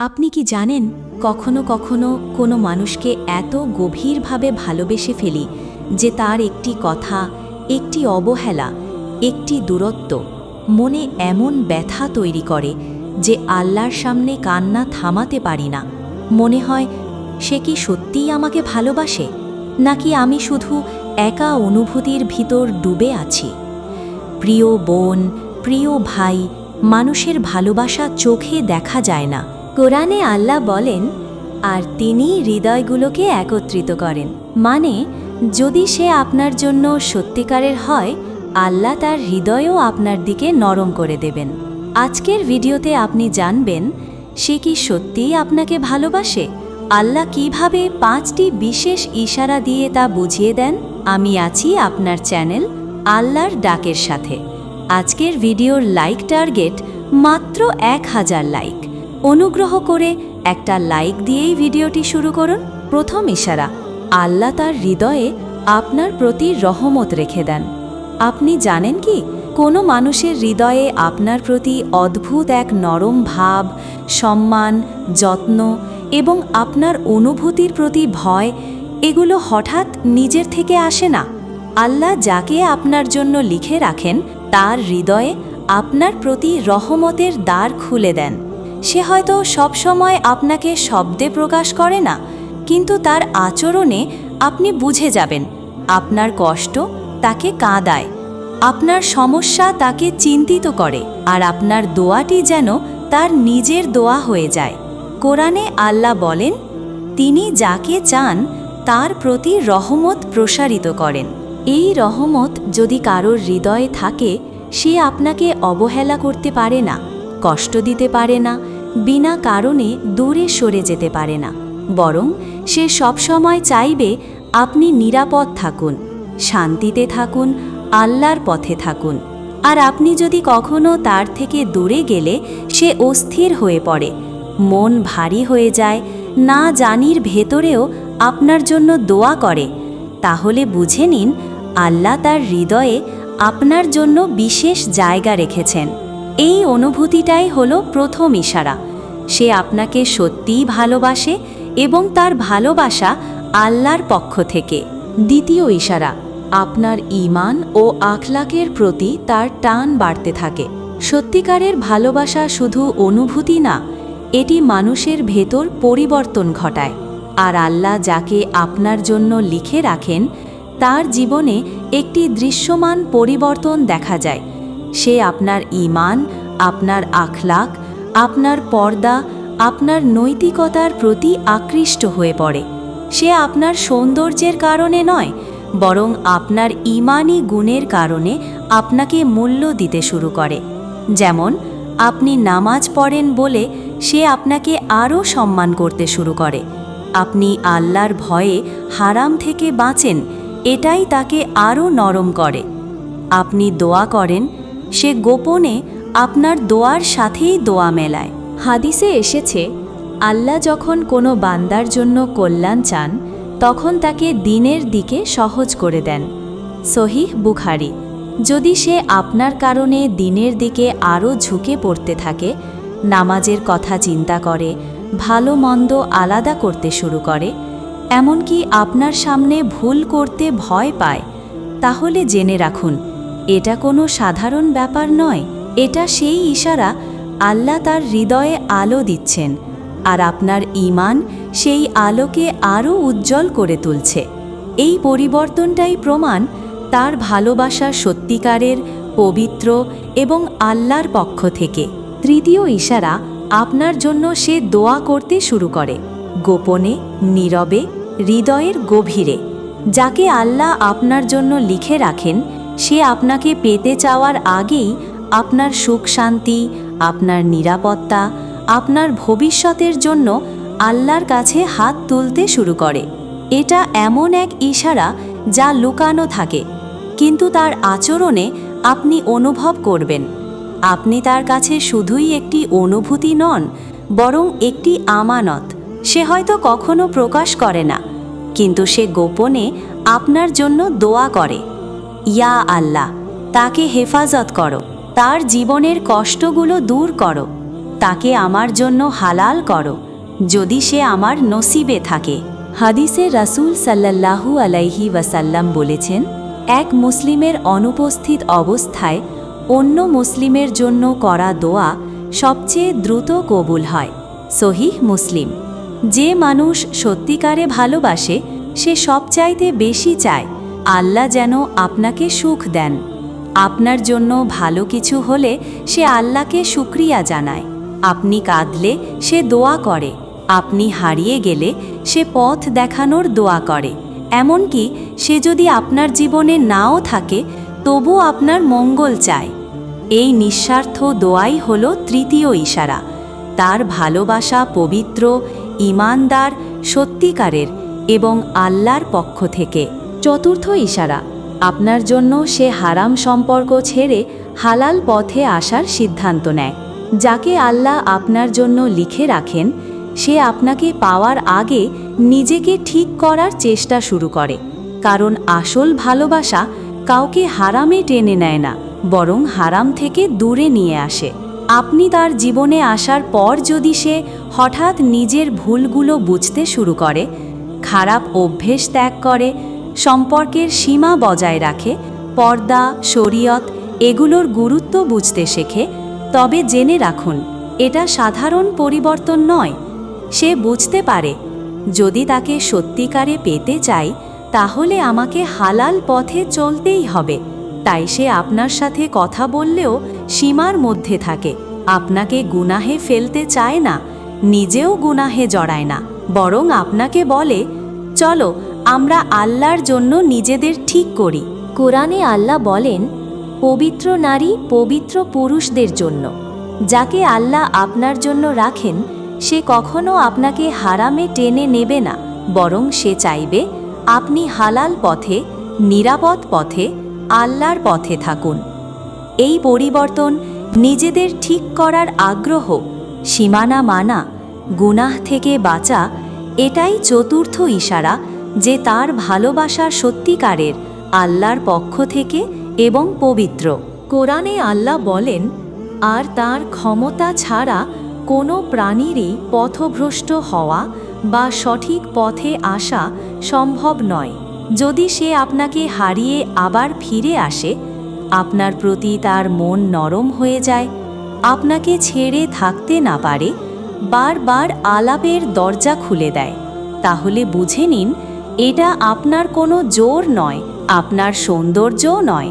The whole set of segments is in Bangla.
আপনি কি জানেন কখনো কখনো কোনো মানুষকে এত গভীরভাবে ভালোবেসে ফেলি যে তার একটি কথা, একটি অবহেলা, একটি দূরত্ব মনে এমন ব্যথা তৈরি করে যে আল্লাহর সামনে কান্না থামাতে পারি না। মনে হয়, সে কি সত্যিই আমাকে ভালোবাসে? নাকি আমি শুধু একা অনুভূতির ভিতর ডুবে আছি? প্রিয় বোন, প্রিয় ভাই, মানুষের ভালোবাসা চোখে দেখা যায় না। কোরআনে আল্লাহ বলেন, আর তিনি হৃদয়গুলোকে একত্রিত করেন। মানে যদি সে আপনার জন্য সত্যিকারের হয়, আল্লাহ তার হৃদয়ও আপনার দিকে নরম করে দেবেন। আজকের ভিডিওতে আপনি জানবেন, সে কি সত্যিই আপনাকে ভালোবাসে? আল্লাহ কীভাবে পাঁচটি বিশেষ ইশারা দিয়ে তা বুঝিয়ে দেন? আমি আছি আপনার চ্যানেল আল্লাহর ডাকের সাথে। আজকের ভিডিওর লাইক টার্গেট মাত্র এক হাজার লাইক। অনুগ্রহ করে একটা লাইক দিয়েই ভিডিওটি শুরু করুন। প্রথম ইশারা, আল্লাহ তার হৃদয়ে আপনার প্রতি রহমত রেখে দেন। আপনি জানেন কি? কোনো মানুষের হৃদয়ে আপনার প্রতি অদ্ভুত এক নরম ভাব, সম্মান, যত্ন এবং আপনার অনুভূতির প্রতি ভয়, এগুলো হঠাৎ নিজের থেকে আসে না। আল্লাহ যাকে আপনার জন্য লিখে রাখেন, তার হৃদয়ে আপনার প্রতি রহমতের দ্বার খুলে দেন। সে হয়তো সবসময় আপনাকে শব্দে প্রকাশ করে না, কিন্তু তার আচরণে আপনি বুঝে যাবেন, আপনার কষ্ট তাকে কাঁদায়, আপনার সমস্যা তাকে চিন্তিত করে, আর আপনার দোয়াটি যেন তার নিজের দোয়া হয়ে যায়। কোরআনে আল্লাহ বলেন, তিনি যাকে চান, তার প্রতি রহমত প্রসারিত করেন। এই রহমত যদি কারোর হৃদয়ে থাকে, সে আপনাকে অবহেলা করতে পারে না। কষ্ট দিতে পারে না, বিনা কারণে দূরে সরে যেতে পারে না। বরং সে সবসময় চাইবে আপনি নিরাপদ থাকুন, শান্তিতে থাকুন, আল্লাহর পথে থাকুন। আর আপনি যদি কখনো তার থেকে দূরে গেলে সে অস্থির হয়ে পড়ে, মন ভারী হয়ে যায়, না জানির ভেতরেও আপনার জন্য দোয়া করে, তাহলে বুঝে নিন আল্লাহ তার হৃদয়ে আপনার জন্য বিশেষ জায়গা রেখেছেন। এই অনুভূতিটাই হলো প্রথম ইশারা। সে আপনাকে সত্যিই ভালোবাসে এবং তার ভালোবাসা আল্লাহর পক্ষ থেকে। দ্বিতীয় ইশারা, আপনার ঈমান ও আখলাকের প্রতি তার টান বাড়তে থাকে। সত্যিকারের ভালোবাসা শুধু অনুভূতি না, এটি মানুষের ভেতর পরিবর্তন ঘটায়। আর আল্লাহ যাকে আপনার জন্য লিখে রাখেন, তার জীবনে একটি দৃশ্যমান পরিবর্তন দেখা যায়। সে আপনার ঈমান, আপনার আখলাক আপনার পর্দা, আপনার নৈতিকতার প্রতি আকৃষ্ট হয়ে পড়ে। সে আপনার সৌন্দর্যের কারণে নয়, বরং আপনার ইমানি গুণের কারণে আপনাকে মূল্য দিতে শুরু করে। যেমন, আপনি নামাজ পড়েন বলে সে আপনাকে আরও সম্মান করতে শুরু করে। আপনি আল্লাহর ভয়ে হারাম থেকে বাঁচেন, এটাই তাকে আরও নরম করে। আপনি দোয়া করেন সে গোপনে আপনার দোয়ার সাথেই দোয়া মেলায়। হাদিসে এসেছে, আল্লাহ যখন কোনো বান্দার জন্য কল্যাণ চান, তখন তাকে দিনের দিকে সহজ করে দেন। সহিহ বুখারি। যদি সে আপনার কারণে দিনের দিকে আরও ঝুঁকে পড়তে থাকে, নামাজের কথা চিন্তা করে, ভালো মন্দ আলাদা করতে শুরু করে, এমনকি আপনার সামনে ভুল করতে ভয় পায়, তাহলে জেনে রাখুন এটা কোনো সাধারণ ব্যাপার নয়। এটা সেই ইশারা আল্লাহ তার হৃদয়ে আলো দিচ্ছেন, আর আপনার ইমান সেই আলোকে আরও উজ্জ্বল করে তুলছে। এই পরিবর্তনটাই প্রমাণ তার ভালোবাসা সত্যিকারের, পবিত্র এবং আল্লাহর পক্ষ থেকে। তৃতীয় ইশারা, আপনার জন্য সে দোয়া করতে শুরু করে, গোপনে, নীরবে, হৃদয়ের গভীরে, যাকে আল্লাহ আপনার জন্য লিখে রাখেন সে আপনাকে পেতে চাওয়ার আগেই আপনার সুখ শান্তি, আপনার নিরাপত্তা, আপনার ভবিষ্যতের জন্য আল্লাহর কাছে হাত তুলতে শুরু করে। এটা এমন এক ইশারা যা লুকানো থাকে, কিন্তু তার আচরণে আপনি অনুভব করবেন। আপনি তার কাছে শুধুই একটি অনুভূতি নন, বরং একটি আমানত। সে হয়তো কখনো প্রকাশ করে না, কিন্তু সে গোপনে আপনার জন্য দোয়া করে। ইয়া আল্লাহ, তাকে হেফাজত করো, তার জীবনের কষ্টগুলো দূর করো, তাকে আমার জন্য হালাল করো, যদি সে আমার নসিবে থাকে। হাদিসে রাসূল সাল্লাল্লাহু আলাইহি ওয়াসাল্লাম বলেছেন, এক মুসলিমের অনুপস্থিত অবস্থায় অন্য মুসলিমের জন্য করা দোয়া সবচেয়ে দ্রুত কবুল হয়। সহিহ মুসলিম, যে মানুষ সত্যিকারে ভালোবাসে, সে সবচাইতে বেশি চায়। আল্লাহ যেন আপনাকে সুখ দেন। আপনার জন্য ভালো কিছু হলে সে আল্লাহকে শুক্রিয়া জানায়। আপনি কাঁদলে সে দোয়া করে। আপনি হারিয়ে গেলে সে পথ দেখানোর দোয়া করে। এমনকি সে যদি আপনার জীবনে নাও থাকে তবু আপনার মঙ্গল চায়। এই নিঃস্বার্থ দোয়াই হল তৃতীয় ইশারা। তার ভালোবাসা পবিত্র ইমানদার সত্যিকারের এবং আল্লাহর পক্ষ থেকে। চতুর্থ ইশারা, আপনার জন্য সে হারাম সম্পর্ক ছেড়ে হালাল পথে আসার সিদ্ধান্ত নেয়। যাকে আল্লাহ আপনার জন্য লিখে রাখেন, সে আপনাকে পাওয়ার আগে নিজেকে ঠিক করার চেষ্টা শুরু করে। কারণ আসল ভালোবাসা কাউকে হারামে টেনে নেয় না, বরং হারাম থেকে দূরে নিয়ে আসে। আপনি তার জীবনে আসার পর যদি সে হঠাৎ নিজের ভুলগুলো বুঝতে শুরু করে, খারাপ অভ্যেস ত্যাগ করে সম্পর্কের সীমা বজায় রাখে, পর্দা, শরীয়ত এগুলোর গুরুত্ব বুঝতে শেখে, তবে জেনে রাখুন, এটা সাধারণ পরিবর্তন নয়। সে বুঝতে পারে, যদি তাকে সত্যিকারে পেতে চাই, তাহলে আমাকে হালাল পথে চলতেই হবে। তাই সে আপনার সাথে কথা বললেও সীমার মধ্যে থাকে, আপনাকে গুনাহে ফেলতে চায় না, নিজেও গুনাহে জড়ায় না, বরং আপনাকে বলে, চলো আমরা আল্লাহর জন্য নিজেদের ঠিক করি। কোরআনে আল্লাহ বলেন, পবিত্র নারী পবিত্র পুরুষদের জন্য। যাকে আল্লাহ আপনার জন্য রাখেন, সে কখনো আপনাকে হারামে টেনে নেবে না, বরং সে চাইবে আপনি হালাল পথে, নিরাপদ পথে, আল্লাহর পথে থাকুন। এই পরিবর্তন নিজেদের ঠিক করার আগ্রহ, সীমানা মানা, গুনাহ থেকে বাঁচা, এটাই চতুর্থ ইশারা যে তার ভালোবাসা সত্যিকারের, আল্লাহর পক্ষ থেকে এবং পবিত্র। কোরআনে আল্লাহ বলেন, আর তার ক্ষমতা ছাড়া কোনো প্রাণীরই পথভ্রষ্ট হওয়া বা সঠিক পথে আসা সম্ভব নয়। যদি সে আপনাকে হারিয়ে আবার ফিরে আসে, আপনার প্রতি তার মন নরম হয়ে যায়, আপনাকে ছেড়ে থাকতে না পারে, বারবার আলাপের দরজা খুলে দেয়। তাহলে বুঝে নিন এটা আপনার কোনো জোর নয়, আপনার সৌন্দর্যও নয়।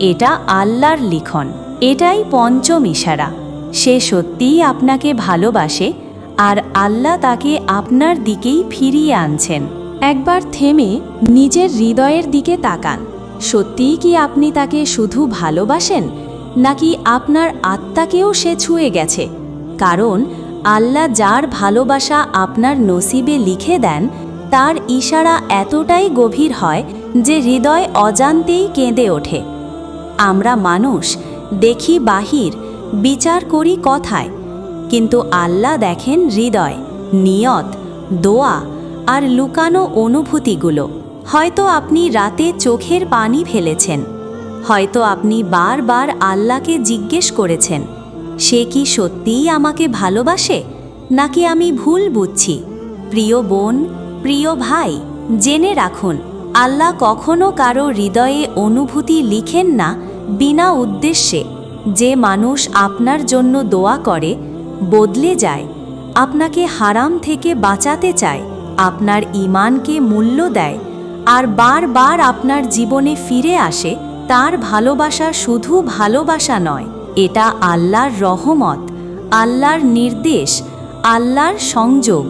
এটা আল্লাহর লিখন, এটাই পঞ্চম ইশারা। সে সত্যিই আপনাকে ভালোবাসে আর আল্লাহ তাকে আপনার দিকেই ফিরিয়ে আনছেন। একবার থেমে নিজের হৃদয়ের দিকে তাকান। সত্যিই কি আপনি তাকে শুধু ভালোবাসেন, নাকি আপনার আত্মাকেও সে ছুঁয়ে গেছে? কারণ আল্লাহ যার ভালোবাসা আপনার নসিবে লিখে দেন তার ইশারা এতটাই গভীর হয় যে হৃদয় অজান্তেই কেঁদে ওঠে। আমরা মানুষ, দেখি বাহির, বিচার করি কথায়, কিন্তু আল্লাহ দেখেন হৃদয়, নিয়ত, দোয়া আর লুকানো অনুভূতিগুলো। হয়তো আপনি রাতে চোখের পানি ফেলেছেন। হয়তো আপনি বারবার আল্লাহকে জিজ্ঞেস করেছেন, সে কি সত্যিই আমাকে ভালোবাসে? নাকি আমি ভুল বুঝছি? প্রিয় বোন প্রিয় ভাই, জেনে রাখুন, আল্লাহ কখনো কারও হৃদয়ে অনুভূতি লিখেন না, বিনা উদ্দেশ্যে। যে মানুষ আপনার জন্য দোয়া করে, বদলে যায়, আপনাকে হারাম থেকে বাঁচাতে চায়, আপনার ইমানকে মূল্য দেয়, আর বারবার আপনার জীবনে ফিরে আসে, তার ভালোবাসা শুধু ভালোবাসা নয়, এটা আল্লাহর রহমত, আল্লাহর নির্দেশ, আল্লাহর সংযোগ।